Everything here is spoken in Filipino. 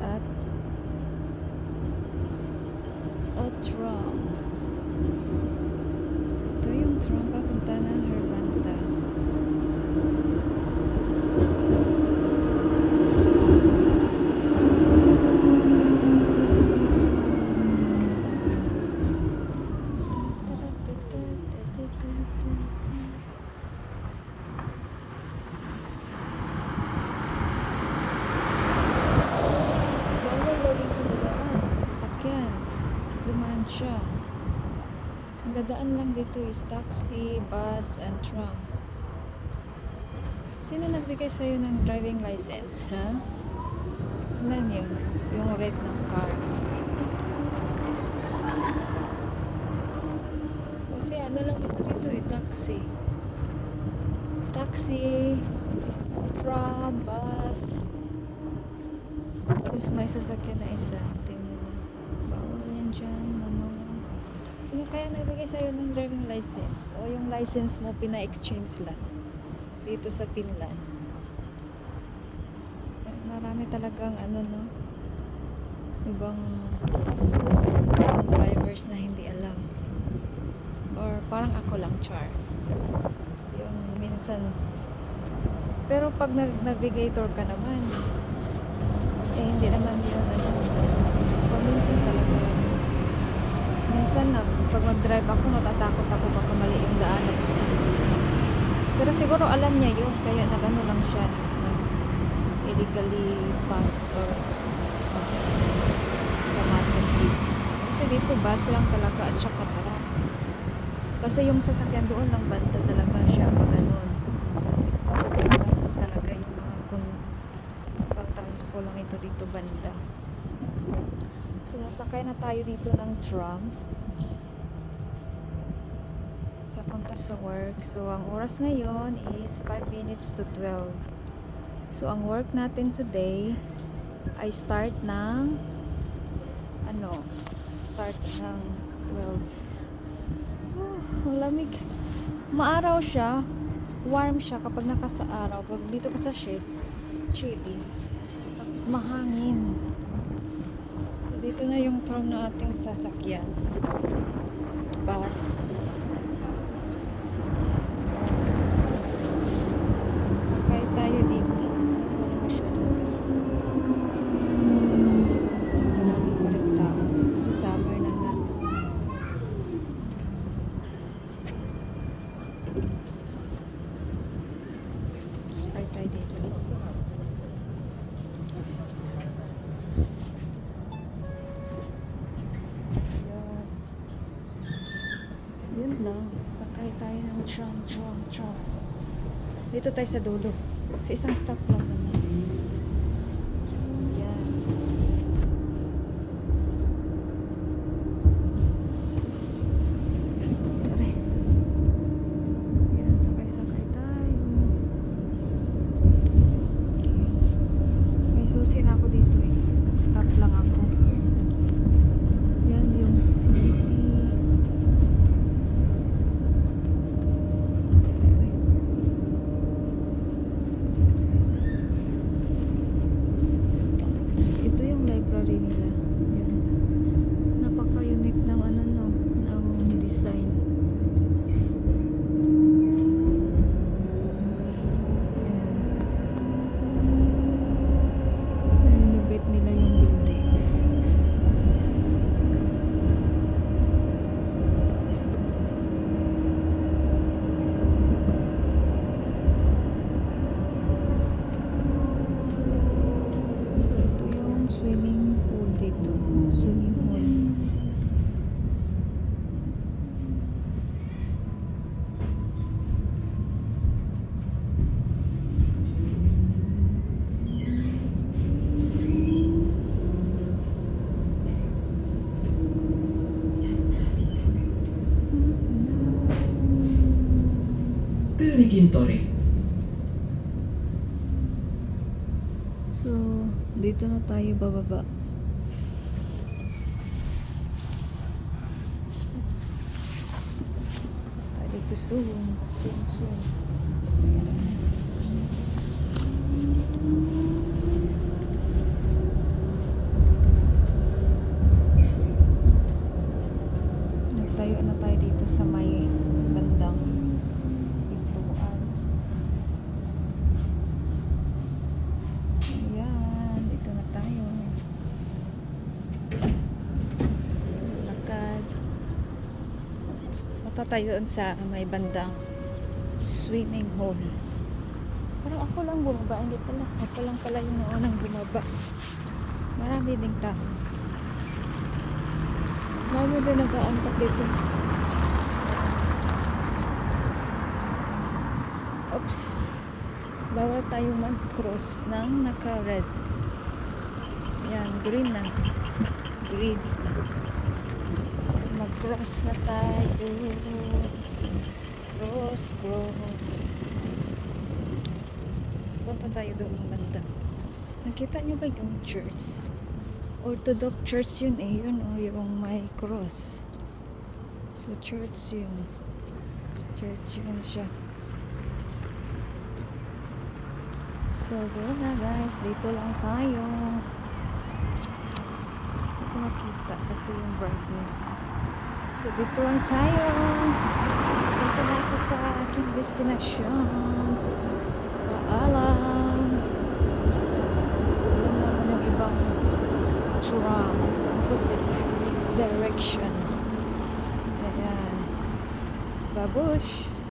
us at a tram. Ito yung tram papunta ng Hermanta. Bawal loading to dadaan. Sakyan. Dumaan siya. Ang dadaan lang dito is taxi, bus, and tram. Sino nagbigay sa'yo ng driving license, ha? Ilan yun? Yung red ng car. Kasi ano lang ito dito eh, taxi. Taxi, tram, bus, tapos may sasakyan na isa. Tingnan mo. Bawal yan dyan, manong. Sino kaya nagbigay sa'yo ng driving license? O yung license mo, pina-exchange lang. Dito sa Finland. Marami talagang ano, no? Ibang, ibang drivers na hindi alam. Or parang ako lang, Char. Yung minsan. Pero pag nag-navigator ka naman, eh, hindi naman yun, ano. Paminsan talaga. Minsan na, pag mag-drive ako, natatakot ako baka mali yung daanan ko. Pero siguro alam niya yun, kaya nagano lang siya, nag illegally pass or uh, pumasok dito. Kasi dito, bus lang talaga at saka truck. Kasi yung sasakyan doon lang banda talaga siya pag ganun. Talaga yung mga kung pang transpo lang ito dito banda. So, nasakay na tayo dito ng tram. Papunta sa work. So, ang oras ngayon is 5 minutes to 12. So, ang work natin today ay start ng ano, start ng 12. Oh, ang lamig. Maaraw siya. Warm siya kapag nakasa araw. Pag dito ka sa shade, chilly. Tapos mahangin. So, dito na yung tram na ating sasakyan. Bus. Kaya tayo dito. Wala masyadong tao. Marami pa rin tao. Kasi summer na nga. Try tayo dito. Yun. Yun lang. Sakay tayo ng tram, tram, tram. Dito tayo sa dulo. Sa isang stop lang. Yan. Tara. Yan, sakay-sakay tayo. May susi na ako dito eh. Stop lang ako. Yan yung city. Ito yung library nila. Yan. Napaka-unique ng ano no, ng design. Yan. Renovate nila yung building. So, ito yung swimming pool dito. Swimming pool. Pyynikin tori. So, dito na tayo bababa. Oops. Tayo dito soon. Soon, soon. Tayo doon sa may bandang swimming hole. Parang ako lang bumaba, hindi pala. Ako lang pala yung naunang bumaba. Marami ding tao. Marami din nag-aantok dito. Oops. Bawal tayo mag-cross ng naka-red. Yan, green na. Green. Mag-cross na tayo. Cross, cross. Punta tayo doon banda. Nakita niyo ba yung church? Orthodox church yun eh. Yun oh, yung may cross. So, church yun. Church yun siya. So, go na guys. Dito lang tayo. Hindi ko makita kasi yung brightness. So, dito lang tayo. Punta na ako sa aking destinasyon. Paalam. Yun naman yung ibang tram. Opposite direction. Ayan. Babush.